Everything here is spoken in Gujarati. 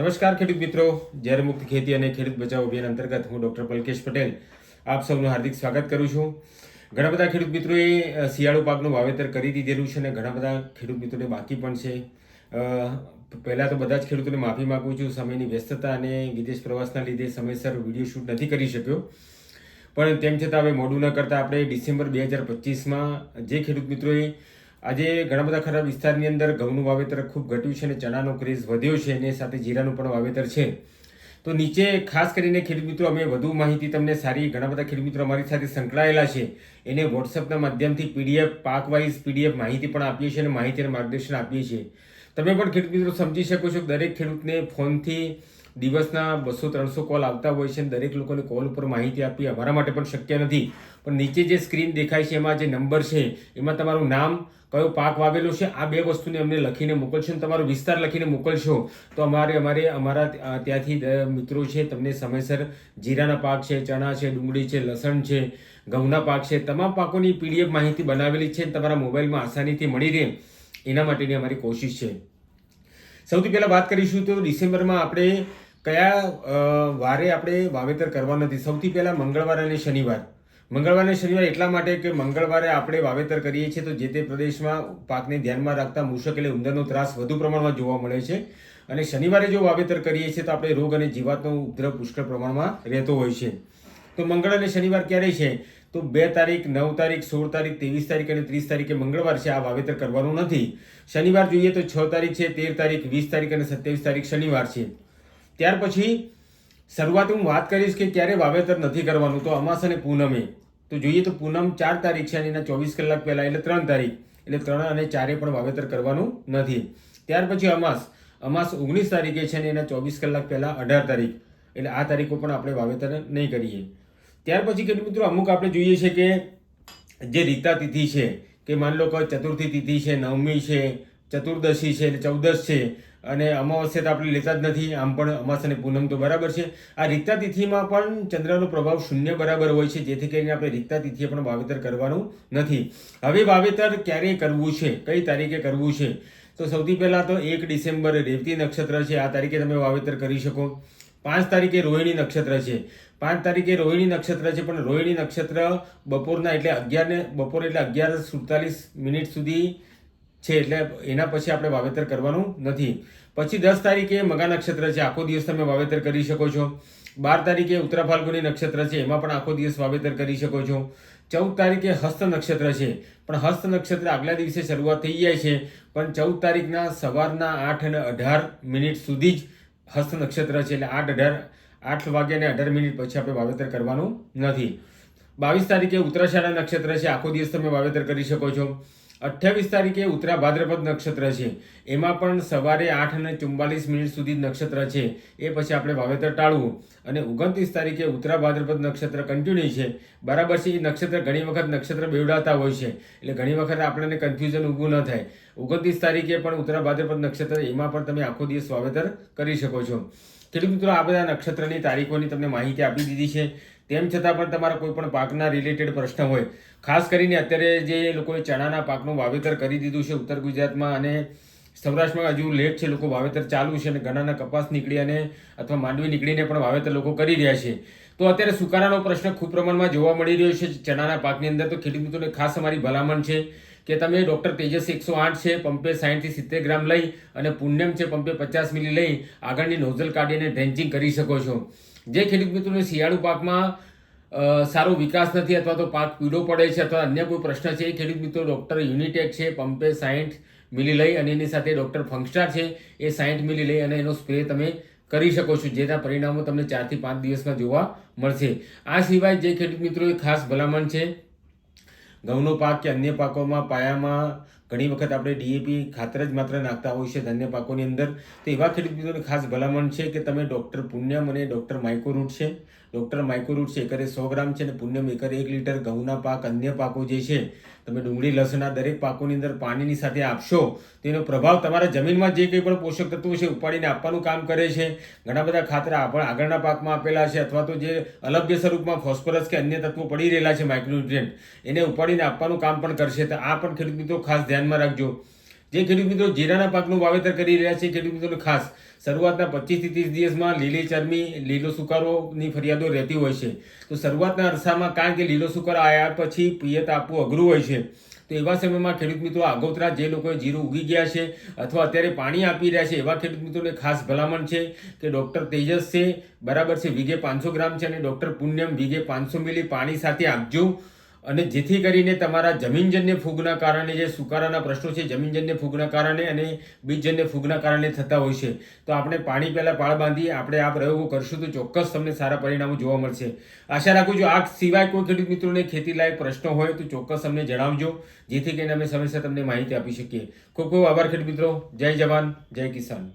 નમસ્કાર ખેડૂત મિત્રો. જ્યારે મુક્ત ખેતી અને ખેડૂત બચાવ અભિયાન અંતર્ગત હું ડૉક્ટર પલકેશ પટેલ આપ સૌનું હાર્દિક સ્વાગત કરું છું. ઘણા બધા ખેડૂત મિત્રોએ શિયાળુ પાકનું વાવેતર કરી દીધેલું છે અને ઘણા બધા ખેડૂત મિત્રોને બાકી પણ છે. પહેલાં તો બધા જ ખેડૂતોને માફી માગું છું. સમયની વ્યસ્તતા અને વિદેશ પ્રવાસના લીધે સમયસર વીડિયો શૂટ નથી કરી શક્યો. પણ તેમ છતાં હવે મોડું ન કરતાં આપણે ડિસેમ્બર બે હજાર પચીસમાં જે ખેડૂત મિત્રોએ આજે ઘણા બધા ખરા વિસ્તારની અંદર ઘઉંનું વાવેતર ખૂબ ઘટ્યું છે અને ચણાનો ક્રેઝ વધ્યો છે અને સાથે જીરાનું પણ વાવેતર છે. તો નીચે ખાસ કરીને ખેડૂત મિત્રો, અમે વધુ માહિતી તમને સારી ઘણા બધા ખેડૂત મિત્રો અમારી સાથે સંકળાયેલા છે. એને વોટ્સઅપના માધ્યમથી પીડીએફ પાક વાઇઝ પીડીએફ માહિતી પણ આપીએ છીએ અને માહિતી અને માર્ગદર્શન આપીએ છીએ. તમે પણ ખેડૂત મિત્રો સમજી શકો છો દરેક ખેડૂતને ફોનથી દિવસના બસો, ત્રણસો કોલ આવતા હોય છે દરેક લોકોને કોલ ઉપર માહિતી આપવી અમારા માટે પણ શક્ય નથી. પણ નીચે જે સ્ક્રીન દેખાય છે, એમાં જે નંબર છે, એમાં તમારું નામ, કયો પાક વાવેલો છે, આ બે વસ્તુને અમને લખીને મોકલશો અને તમારો વિસ્તાર લખીને મોકલશો. તો અમારે અમારે, અમારા ત્યાંથી મિત્રો છે, તમને સમયસર જીરાના પાક છે, ચણા છે, ડુંગળી છે, લસણ છે, ઘઉંના પાક છે, તમામ પાકોની પીડીએફ માહિતી બનાવેલી છે તમારા મોબાઈલમાં આસાનીથી મળી રહે. એના માટેની અમારી કોશિશ છે. સૌથી પહેલાં વાત કરીશું તો ડિસેમ્બરમાં આપણે કયા વારે આપણે વાવેતર કરવાનું નથી? સૌથી પહેલાં મંગળવાર અને શનિવાર. મંગળવાર અને શનિવાર એટલા માટે કે મંગળવારે આપણે વાવેતર કરીએ છીએ તો જે તે પ્રદેશમાં પાકને ધ્યાનમાં રાખતા મૂષક એટલે ઉંદરનો ત્રાસ વધુ પ્રમાણમાં જોવા મળે છે. અને શનિવારે જો વાવેતર કરીએ છીએ તો આપણે રોગ અને જીવાતનો ઉપદ્રવ પુષ્કળ પ્રમાણમાં રહેતો હોય છે. તો મંગળ અને શનિવાર ક્યારે છે? તો બે તારીખ, નવ તારીખ, સોળ તારીખ, ત્રેવીસ તારીખ અને ત્રીસ તારીખે મંગળવાર છે આ વાવેતર કરવાનું નથી. શનિવાર જોઈએ તો છ તારીખ છે, તેર તારીખ, વીસ તારીખ અને સત્યાવીસ તારીખ શનિવાર છે. ત્યાર પછી શરૂઆત હું વાત કરીશ કે ક્યારે વાવેતર નથી કરવાનું, તો અમાસ અને પૂનમે. તો જોઈએ તો પૂનમ ચાર તારીખ છે અને એના ચોવીસ કલાક પહેલા એટલે ત્રણ તારીખ, એટલે ત્રણ અને ચારે પણ વાવેતર કરવાનું નથી. ત્યાર પછી અમાસ. અમાસ ઓગણીસ તારીખે છે અને એના ચોવીસ કલાક પહેલાં અઢાર તારીખ, એટલે આ તારીખો પણ આપણે વાવેતર નહીં કરીએ. ત્યાર પછી કે મિત્રો, અમુક આપણે જોઈએ છે કે જે રીતા તિથિ છે, કે માન લો કે ચતુર્થી તિથિ છે, નવમી છે, ચતુર્દશી છે ચૌદશ છે, અને અમાવસ્યા તો આપણે લેતા જ નથી, આમ પણ અમાસ અને પૂનમ તો બરાબર છે. આ રીતા તિથિમાં પણ ચંદ્રનો પ્રભાવ શૂન્ય બરાબર હોય છે, જેથી કરીને આપણે રીતા તિથિએ પણ વાવેતર કરવાનું નથી. હવે વાવેતર ક્યારે કરવું છે, કઈ તારીખે કરવું છે? તો સૌથી પહેલાં તો એક ડિસેમ્બર રેવતી નક્ષત્ર છે, આ તારીખે તમે વાવેતર કરી શકો. પાંચ તારીખે રોહિણી નક્ષત્ર છે. પાંચ તારીખે રોહિણી નક્ષત્ર છે, પણ રોહિણી નક્ષત્ર બપોરના એટલે અગિયારને, બપોર એટલે અગિયાર સુડતાલીસ મિનિટ સુધી છે, એટલે એના પછી આપણે વાવેતર કરવાનું નથી. પછી દસ તારીખે મગા નક્ષત્ર છે, આખો દિવસ તમે વાવેતર કરી શકો છો. બાર તારીખે ઉત્તરા ફાલ્ગુની નક્ષત્ર છે, એમાં પણ આખો દિવસ વાવેતર કરી શકો છો. ચૌદ તારીખે હસ્ત નક્ષત્ર છે, પણ હસ્ત નક્ષત્ર આગલા દિવસે શરૂઆત થઈ જાય છે, પણ ચૌદ તારીખના સવારના આઠ અને અઢાર મિનિટ સુધી જ હસ્ત નક્ષત્ર છે એટલે આઠ અઢાર, આઠ વાગ્યા અને અઢાર મિનિટ પછી આપણે વાવેતર કરવાનું નથી. બાવીસ તારીખે ઉત્તરાષાઢા નક્ષત્ર છે. આખો દિવસ તમે વાવેતર કરી શકો છો. અઠ્યાવીસ તારીખે ઉત્તરા ભાદ્રપદ નક્ષત્ર છે. એમાં પણ સવારે આઠ અને ચુમ્બાલીસ મિનિટ સુધી નક્ષત્ર છે. એ પછી આપણે વાવેતર ટાળવું. અને ઓગણત્રીસ તારીખે ઉત્તરા ભાદ્રપદ નક્ષત્ર કન્ટિન્યુ છે. બરાબર છે, એ નક્ષત્ર ઘણી વખત નક્ષત્ર બેવડાતા હોય છે. એટલે ઘણી વખત આપણને કન્ફ્યુઝન ઊભું ન થાય. ઓગણત્રીસ તારીખે પણ ઉત્તરા ભાદ્રપદ નક્ષત્ર, એમાં પણ તમે આખો દિવસ વાવેતર કરી શકો છો. ખેડૂત મિત્રો, આ બધા નક્ષત્રની તારીખોની તમને માહિતી આપી દીધી છે. તેમ છતાં પણ તમારા કોઈ પણ પાકના રિલેટેડ પ્રશ્ન હોય. ખાસ કરીને અત્યારે જે લોકોએ ચણાના પાકનું વાવેતર કરી દીધું છે ઉત્તર ગુજરાતમાં અને સૌરાષ્ટ્રમાં હજુ લેટ છે લોકો વાવેતર ચાલુ છે અને ઘણાના કપાસ નીકળી અને અથવા માંડવી નીકળીને પણ વાવેતર લોકો કરી રહ્યા છે. તો અત્યારે સુકારાનો પ્રશ્ન ખૂબ પ્રમાણમાં જોવા મળી રહ્યો છે ચણાના પાકની અંદર. તો ખેડૂત મિત્રોને ખાસ અમારી ભલામણ છે કે તમે ડૉક્ટર તેજસ એકસો આઠ છે, પંપે સાઠથી સિત્તેર ગ્રામ લઈ અને પુણ્યમ છે, પંપે પચાસ મિલી લઈ આગળની નોઝલ કાઢીને ડ્રેન્ચિંગ કરી શકો છો. જે ખેડૂત મિત્રોને શિયાળુ પાકમાં સારો વિકાસ નથી અથવા તો પાક પીળો પડે છે અથવા અન્ય કોઈ પ્રશ્ન છે, એ ખેડૂત મિત્રો ડૉક્ટર યુનિટેક છે, પંપે સાઠ મિલી લઈ અને એની સાથે ડૉક્ટર ફંક્સ્ટાર છે, એ સાઠ મિલી લઈ અને એનો સ્પ્રે તમે કરી શકો છો, જેના પરિણામો તમને ચારથી પાંચ દિવસમાં જોવા મળશે. આ સિવાય જે ખેડૂત મિત્રોએ ખાસ ભલામણ છે, ઘઉંનો પાક કે અન્ય પાકોમાં પાયામાં ઘણી વખત આપણે ડીએપી ખાતર જ માત્ર નાખતા હોય છે ધાન્ય પાકોની અંદર. તો એવા ખેડૂત મિત્રોની ખાસ ભલામણ છે કે તમે ડૉક્ટર પુણ્યમ અને ડૉક્ટર માઇકોરૂટ છે. ડૉક્ટર માઇક્રોરૂટ્સ એકરે સો ગ્રામ છે અને પુણ્યમ એકરે એક લીટર ઘઉંના પાક, અન્ય પાકો જે છે, તમે ડુંગળી લસણના દરેક પાકોની અંદર પાણીની સાથે આપશો તેનો પ્રભાવ તમારા જમીનમાં જે કંઈ પણ પોષક તત્વો છે, ઉપાડીને આપવાનું કામ કરે છે. ઘણા બધા ખાતર પણ આગળના પાકમાં આપેલા છે, અથવા તો જે અલભ્ય સ્વરૂપમાં ફોસ્ફરસ કે અન્ય તત્વો પડી રહેલા છે, માઇક્રોન્યુટ્રિયન્ટ, એને ઉપાડીને આપવાનું કામ પણ કરશે. તો આ પણ ખેડૂત મિત્રો ખાસ ધ્યાનમાં રાખજો. જે ખેડૂત મિત્રો જીરાના પાકનું વાવેતર કરી રહ્યા છે, ખેડૂત મિત્રોને ખાસ શરૂઆતના પચીસથી ત્રીસ દિવસમાં લીલી ચરમી લીલો સુકારોની ફરિયાદો રહેતી હોય છે. તો શરૂઆતના અરસામાં કારણ કે લીલો સુકારો આવ્યા પછી પિયત આપવું અઘરું હોય છે. તો એવા સમયમાં ખેડૂત મિત્રો આગોતરા જે લોકોએ જીરું ઉગી ગયા છે અથવા અત્યારે પાણી આપી રહ્યા છે, એવા ખેડૂત મિત્રોને ખાસ ભલામણ છે કે ડૉક્ટર તેજસ છે, બરાબર છે, વીઘે પાંચસો ગ્રામ છે અને ડૉક્ટર પુણ્યમ વીઘે પાંચસો મિલી પાણી સાથે આપજો. અને જેથી કરીને તમારા જમીનજન્ય ફૂગના કારણે જે સુકારાના પ્રશ્નો છે, જમીનજન્ય ફૂગના કારણે અને બીજજન્ય ફૂગના કારણે થતા હોય છે. તો આપણે પાણી પહેલાં પાળ બાંધી આપણે આ પ્રયોગો કરશું તો ચોક્કસ તમને સારા પરિણામો જોવા મળશે. આશા રાખું છું આ સિવાય કોઈ ખેડૂત મિત્રોને ખેતી લાયક પ્રશ્નો હોય તો ચોક્કસ અમને જણાવજો, જેથી કરીને અમે સમયસર તમને માહિતી આપી શકીએ. ખૂબ ખૂબ આભાર ખેડૂત મિત્રો. જય જવાન, જય કિસાન.